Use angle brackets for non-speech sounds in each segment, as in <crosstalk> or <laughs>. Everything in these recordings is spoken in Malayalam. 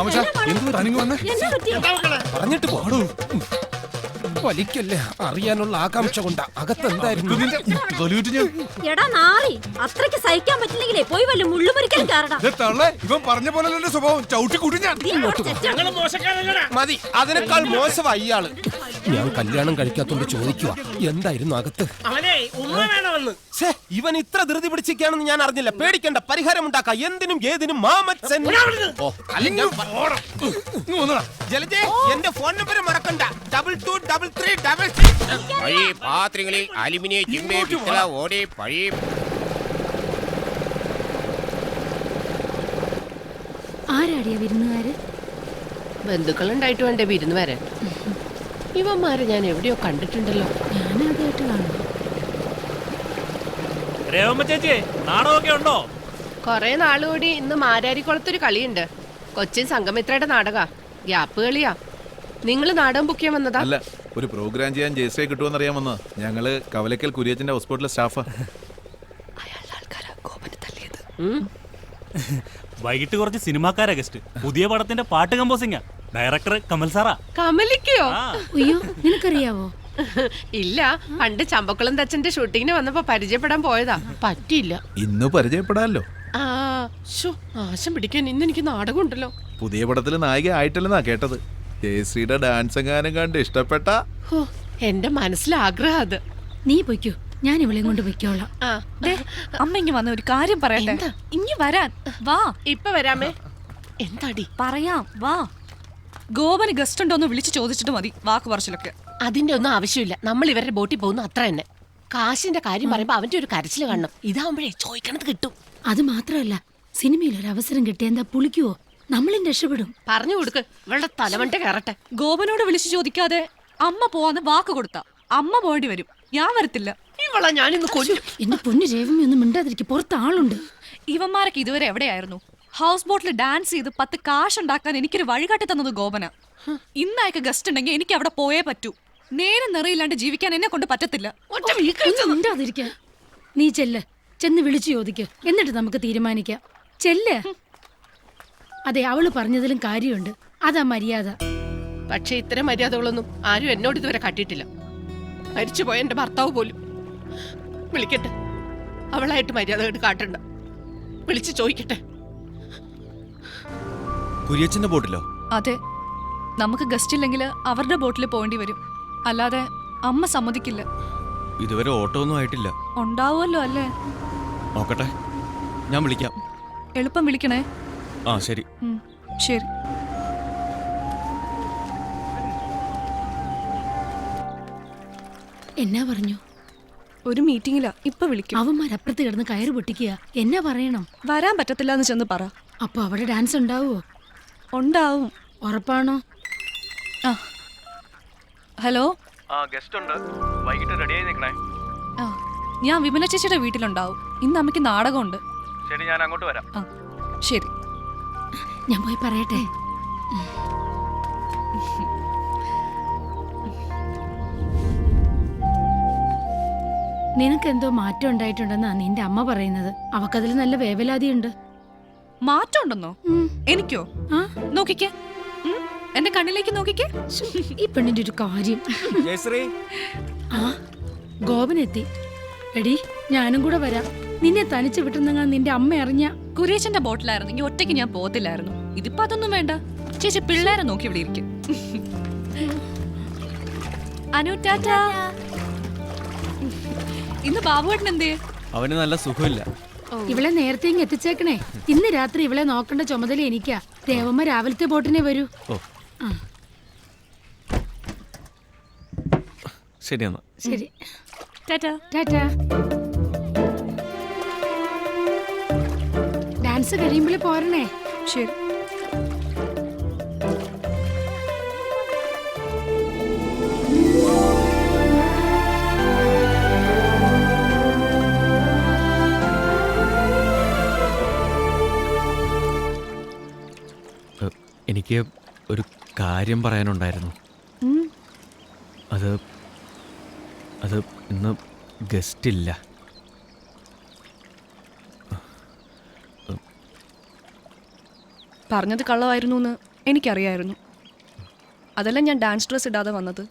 മാമച്ചാ, തനിങ്ങ് വന്നേ? എന്താ മക്കളെ പറഞ്ഞിട്ട് പാടൂ. വലിക്കല്ലേ? അറിയാനുള്ള ആകാംക്ഷ കൊണ്ട അകത്ത് എന്തായിരുന്നു? തൊലിവിട്ട് എടാ അത്രയ്ക്ക് സഹിക്കാൻ പറ്റില്ലെങ്കിലേ പോയി വല്ല കാരണം ഇവൻ പറഞ്ഞ പോലെ സ്വഭാവം. ചവിട്ടി കൂട്ടി ഞാൻ. മതി അതിനേക്കാൾ ഇയാൾ. ഞാൻ കല്യാണം കഴിക്കാത്തോണ്ട് ചോദിക്കുക എന്തായിരുന്നു അകത്ത്? അവനെ ഉമ്മ വേണമെന്ന്. ഇവൻ ഇത്ര ധൃതി പിടിച്ചിരിക്കുകയാണെന്ന് ഞാൻ അറിഞ്ഞില്ല. പേടിക്കണ്ട പരിഹാരം ഉണ്ടാക്കാം. എന്തിനും ഏതിനും മാമച്ചൻ. ഞാൻ. ജലജേ എന്റെ ഫോൺ നമ്പർ മറക്കണ്ട. Double two double three double പഴയ പാത്രങ്ങളിൽ അലുമിനിയം ചിമ്മി പിത്തള ഓടി പഴയ ആരാടിയ വിരുന്നുകാര്? ബന്ധുക്കളുണ്ടായിട്ട് വേണ്ടേ വിരുന്ന് വരാൻ ഇവന്മാരെ ഞാൻ എവിടെയോ കണ്ടിട്ടുണ്ടല്ലോ. ഞാനാദ്യമായിട്ട് കാണുന്നു രേവമ്മ ചേച്ചി നാടകമൊക്കെ ഉണ്ടോ? കൊറേ നാളുകൂടി ഇന്ന് മാരാരിക്കുളത്തൊരു കളിയുണ്ട്. കൊച്ചിൻ സംഗമിത്രയുടെ നാടക. ഗ്യാപ്പ് കളിയാ. നിങ്ങൾ നാടകം ബുക്ക് ചെയ്യാൻ വന്നതാ? അല്ല ഒരു പ്രോഗ്രാം ചെയ്യാൻ ജയശ്രീ കിട്ടുമെന്നറിയാമെന്ന്. ഞങ്ങൾ കവലക്കൽ കുര്യച്ചന്റെ ഹോസ്പിറ്റലിലെ സ്റ്റാഫാ. വൈകിട്ട് കുറച്ച് സിനിമാക്കാരാ ഗസ്റ്റ് പുതിയ പടത്തിന്റെ പാട്ട് കമ്പോസിംഗാ ഡയറക്ടർ കമൽ സാറാ. കമലിക്കയോ? ആ. അയ്യോ നിനക്കറിയാവോ? ഇല്ല പണ്ട് ചമ്പക്കുളം തച്ചന്റെ ഷൂട്ടിങ്ങിന് വന്നപ്പോ പരിചയപ്പെടാൻ പോയതാ. പറ്റിയില്ല. ഇന്ന് പരിചയപ്പെടാല്ലോ. ആ ശോ നാശം പിടിക്കാൻ ഇന്ന് എനിക്ക് നാടകം ഉണ്ടല്ലോ പുതിയ പടത്തിൽ നായിക ആയിട്ടല്ലെന്നാ കേട്ടത്. ജയശ്രീയുടെ ഡാൻസ് എങ്ങാനും കണ്ട് ഇഷ്ടപ്പെട്ട? ഹോ, എന്റെ മനസ്സിൽ ആഗ്രഹം അത്. നീ പൊയ്ക്കോ ഞാൻ ഇവളെയും കൊണ്ട് പൊയ്ക്കോളാം. ആ അമ്മ ഇങ്ങ് വന്ന ഒരു കാര്യം പറയട്ടെ? ഇങ്ങ് വരാൻ. വാ. ഇപ്പൊ വരാമേ. എന്താടി? പറയാം വാ. ഗോപന് ഗസ്റ്റ് ഉണ്ടോന്ന് വിളിച്ചു ചോദിച്ചിട്ട് മതി വാക്ക് പറച്ചിലൊക്കെ. അതിന്റെ ഒന്നും ആവശ്യമില്ല. നമ്മൾ ഇവരുടെ ബോട്ടിൽ പോകുന്നു അത്ര തന്നെ. കാശിന്റെ കാര്യം പറയുമ്പോ അവന്റെ ഒരു കരച്ചിൽ കാണണം. ഇതാവുമ്പോഴേ ചോദിക്കണത് കിട്ടും. അത് മാത്രമല്ല സിനിമയിൽ ഒരു അവസരം കിട്ടിയ എന്താ പുളിക്കുവോ? നമ്മളും രക്ഷപ്പെടും. പറഞ്ഞു കൊടുക്ക്. ഇവളുടെ തലമണ്ട കയറട്ടെ. ഗോപനോട് വിളിച്ചു ചോദിക്കാതെ അമ്മ പോവാന്ന് വാക്ക് കൊടുത്ത. അമ്മ പോയി വരും. ഞാൻ വരത്തില്ല. ഇവളെ ഞാനിന്ന് കൊല്ലും. എന്റെ പൊന്നു രേവമി ഒന്നും മിണ്ടാതിരിക്കും. പുറത്ത് ആളുണ്ട്. ഇവന്മാരൊക്കെ ഇതുവരെ എവിടെയായിരുന്നു? ഹൗസ് ബോട്ടിൽ ഡാൻസ് ചെയ്ത് പത്ത് കാശ് ഉണ്ടാക്കാൻ എനിക്കൊരു വഴികാട്ടി തന്നത് ഗോപന. ഇന്നയക്ക് ഗസ്റ്റ് ഉണ്ടെങ്കിൽ എനിക്ക് അവിടെ പോയേ പറ്റൂ. നേരം നിറയില്ലാണ്ട് ജീവിക്കാൻ എന്നെ കൊണ്ട് പറ്റത്തില്ല. മിണ്ടാതിരിക്ക. നീ ചെല്ല്. ചെന്ന് വിളിച്ചു ചോദിക്ക. എന്നിട്ട് നമുക്ക് തീരുമാനിക്കാം. ചെല്ല്. അതെ അവൾ പറഞ്ഞതിലും കാര്യമുണ്ട്. അതാ മര്യാദ. പക്ഷെ ഇത്തരം മര്യാദകളൊന്നും ആരും എന്നോട് ഇതുവരെ കാട്ടിയിട്ടില്ല. മരിച്ചുപോയ എന്റെ ഭർത്താവ് പോലും. വിളിക്കട്ടെ. അവളായിട്ട് മര്യാദകൾ കാട്ടണ്ട. വിളിച്ചു ചോദിക്കട്ടെ. കുര്യച്ചന്റെ ബോട്ടിലോ? അതെ. നമുക്ക് ഗസ്റ്റ് ഇല്ലെങ്കിൽ അവരുടെ ബോട്ടിൽ പോകേണ്ടി വരും. അല്ലാതെ അമ്മ സമ്മതിക്കില്ല. ഇതുവരെ ഓട്ടോ ഒന്നും ആയിട്ടില്ല. ഉണ്ടാവുമല്ലോ അല്ലേ? നോക്കട്ടെ. ഞാൻ വിളിക്കാം. എളുപ്പം വിളിക്കണേ. ആ ശരി. ഉം, ശരി. എന്നാ പറഞ്ഞു? ഒരു മീറ്റിംഗിലാ ഇപ്പൊ വിളിക്കും. അവന്മാരപ്പുറത്ത് കിടന്ന് കയറ് പൊട്ടിക്കുക. എന്നാ പറയണം? വരാൻ പറ്റത്തില്ല എന്ന് ചെന്ന് പറ. അപ്പൊ അവിടെ ഡാൻസ് ഉണ്ടാവുമോ ഉണ്ടാവും. ഉറപ്പാണോ? ഹലോ? ആ ഗസ്റ്റ് ഉണ്ട് വൈകിട്ട് റെഡിയായി നിൽക്കണേ. ആ ഞാൻ വിമല ചേച്ചിയുടെ വീട്ടിലുണ്ടാവും. ഇന്ന് അമ്മയ്ക്ക് നാടകമുണ്ട്. ശരി ഞാൻ അങ്ങോട്ട് വരാം. ആ ശരി. ഞാൻ പോയി പറയട്ടെ? നിനക്ക് എന്തോ മാറ്റം ഉണ്ടായിട്ടുണ്ടെന്നാ നിന്റെ അമ്മ പറയുന്നത്. അവക്കതിൽ നല്ല വേവലാതിയുണ്ട്. മാറ്റം ഉണ്ടെന്നോ എനിക്കോ? നോക്കിക്കേ. എന്റെ കണ്ണിലേക്ക് നോക്കിക്കേ. ഈ പെണ്ണിന്റെ ഒരു കാര്യം. ജയശ്രീ. ആ ഗോപനെത്തി എടി ഞാനും കൂടെ വരാം. നിന്നെ തനിച്ച് വിട്ടുന്നെങ്ങാൻ നിന്റെ അമ്മ അറിഞ്ഞ കുരേശന്റെ ബോട്ടിലായിരുന്നു. ഇനി ഒറ്റയ്ക്ക് ഞാൻ പോകത്തില്ലായിരുന്നു. ഇതിപ്പോ അതൊന്നും വേണ്ട. ചേച്ചി പിള്ളേരെ നോക്കി ഇവിടെ ഇരിക്കും. അനു ടാറ്റാ. ഇന്ന് ബാബുവേട്ടൻ എന്തേ അവന് നല്ല സുഖമില്ല. ഇവളെ നേരത്തെ ഇങ്ങ് എത്തിച്ചേക്കണേ. ഇന്ന് രാത്രി ഇവളെ നോക്കേണ്ട ചുമതല എനിക്കാ. ദേവമ്മ രാവിലത്തെ ബോട്ടിനെ വരൂ. ശരി എന്നാ ശരി. ടാറ്റാ. ടാറ്റാ. ഡാൻസ് കഴിയുമ്പോൾ പോരണേ. ശരി. എനിക്ക് ഒരു കാര്യം പറയാനുണ്ടായിരുന്നു. അത് അത് ഇന്ന് ഗസ്റ്റ് ഇല്ല പറഞ്ഞത് കള്ളമായിരുന്നു എന്ന് എനിക്കറിയായിരുന്നു അതല്ല ഞാൻ ഡാൻസ് ഡ്രസ് ഇടാതെ വന്നത്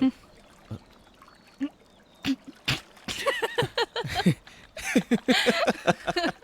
ഹും. <laughs> <laughs> <laughs>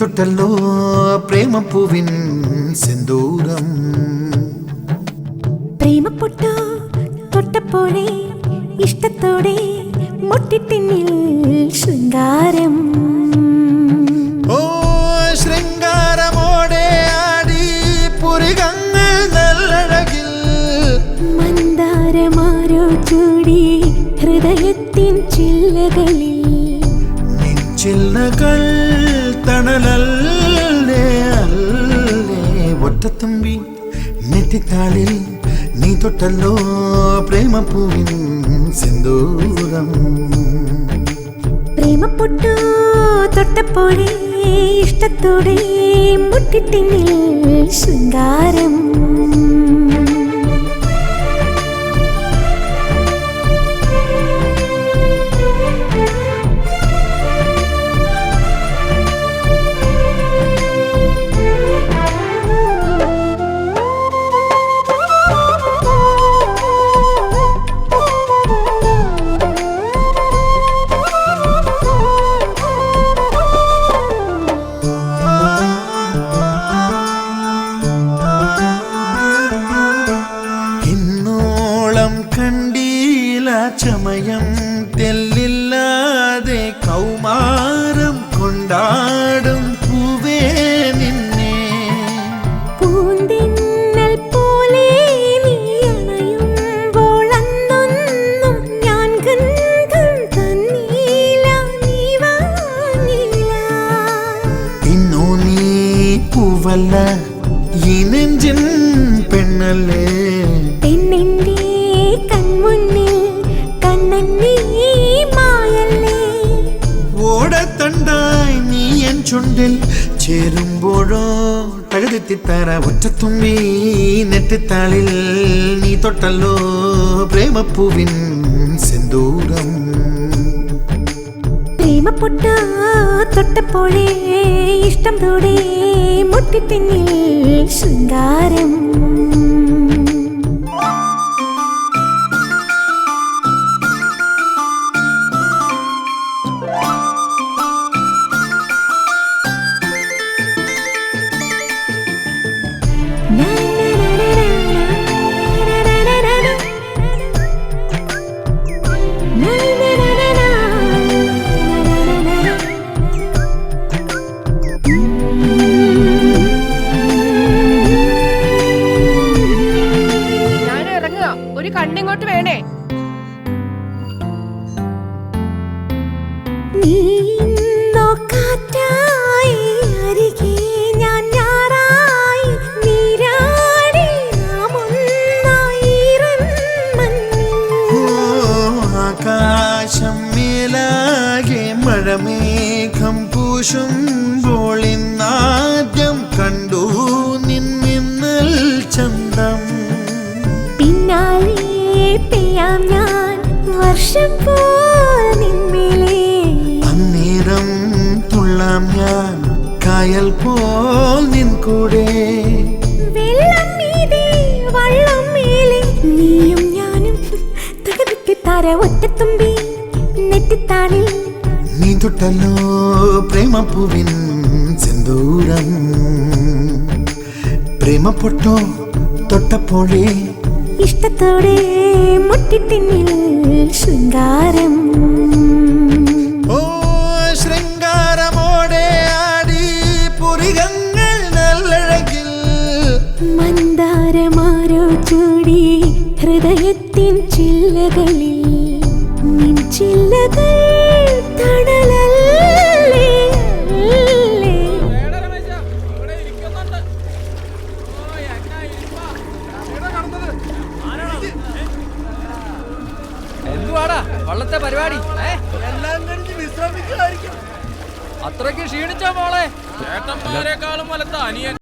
തൊട്ടല്ലോ പ്രേമപ്പൂവിൻ സിന്ദൂരം. പ്രേമപ്പെട്ടു തൊട്ടപ്പോഴേ ഇഷ്ടത്തോടെ മുട്ടിട്ടിന്നിൽ ശൃംഗാരം. ഓ ശൃംഗാരമോടെ ആടി പുരികങ്ങൾ നല്ലഴകിൽ. മന്ദാരമാരോ ചൂടി ഹൃദയത്തിൻ ചില്ലകളിൽ. ചില്ലകൾ തണലല്ലേ അല്ലേ ഒറ്റത്തുമ്പി നെറ്റിത്താളിൽ നീ തൊട്ടല്ലോ പ്രേമപ്പൂവിൻ സിന്ദൂരം പ്രേമപ്പെട്ടു തൊട്ടപ്പോഴേ ഇഷ്ടത്തോടെ മുട്ടിട്ടിന്നിൽ ശൃംഗാരം ചുണ്ടിൽ ചേരുമ്പോഴോ തഴുതിത്തിത്തറ ഒറ്റത്തുമ്പി നെറ്റിത്താളിൽ നീ തൊട്ടല്ലോ പ്രേമപ്പൂവിൻ സിന്ദൂരം. പ്രേമപ്പെട്ടു തൊട്ടപ്പോഴേ ഇഷ്ടം തോടെ മുട്ടിട്ടിന്നിൽ ശൃംഗാരം. പൂശുമ്പോൾ ഇന്നാദ്യം കണ്ടു നിന്നിന്നൽ ചന്തം. പിന്നാലെ പെയ്യാം ഞാൻ വർഷം പോൽ നിന്മേലേ അന്നേരം തുള്ളാം ഞാൻ കായൽ പോൽ നിൻ കൂടെ. വെള്ളം മീതെ വള്ളം മേലെ നീയും ഞാനും തകർത്തി തര ഒറ്റത്തുമ്പി. നീ തൊട്ടല്ലോ പ്രേമപ്പൂവിൻ സിന്ദൂരം. പ്രേമപ്പൊട്ടോ തൊട്ടപ്പോഴേ ഇഷ്ടത്തോടെ മുട്ടിത്തിന്നിൽ ശൃംഗാരം. ഓ ശൃംഗാരമോടെ ആടി പുരികങ്ങൾ നല്ലഴകിൽ. മന്ദാരമാരോ ചൂടി ഹൃദയത്തിൻ ചില്ലകളിൽ. നിൻ ചില്ലകൾ അത്രയ്ക്ക് ക്ഷീണിച്ച മോളെ? ചേട്ടന്മാരെക്കാളും വലത്ത അനിയൻ.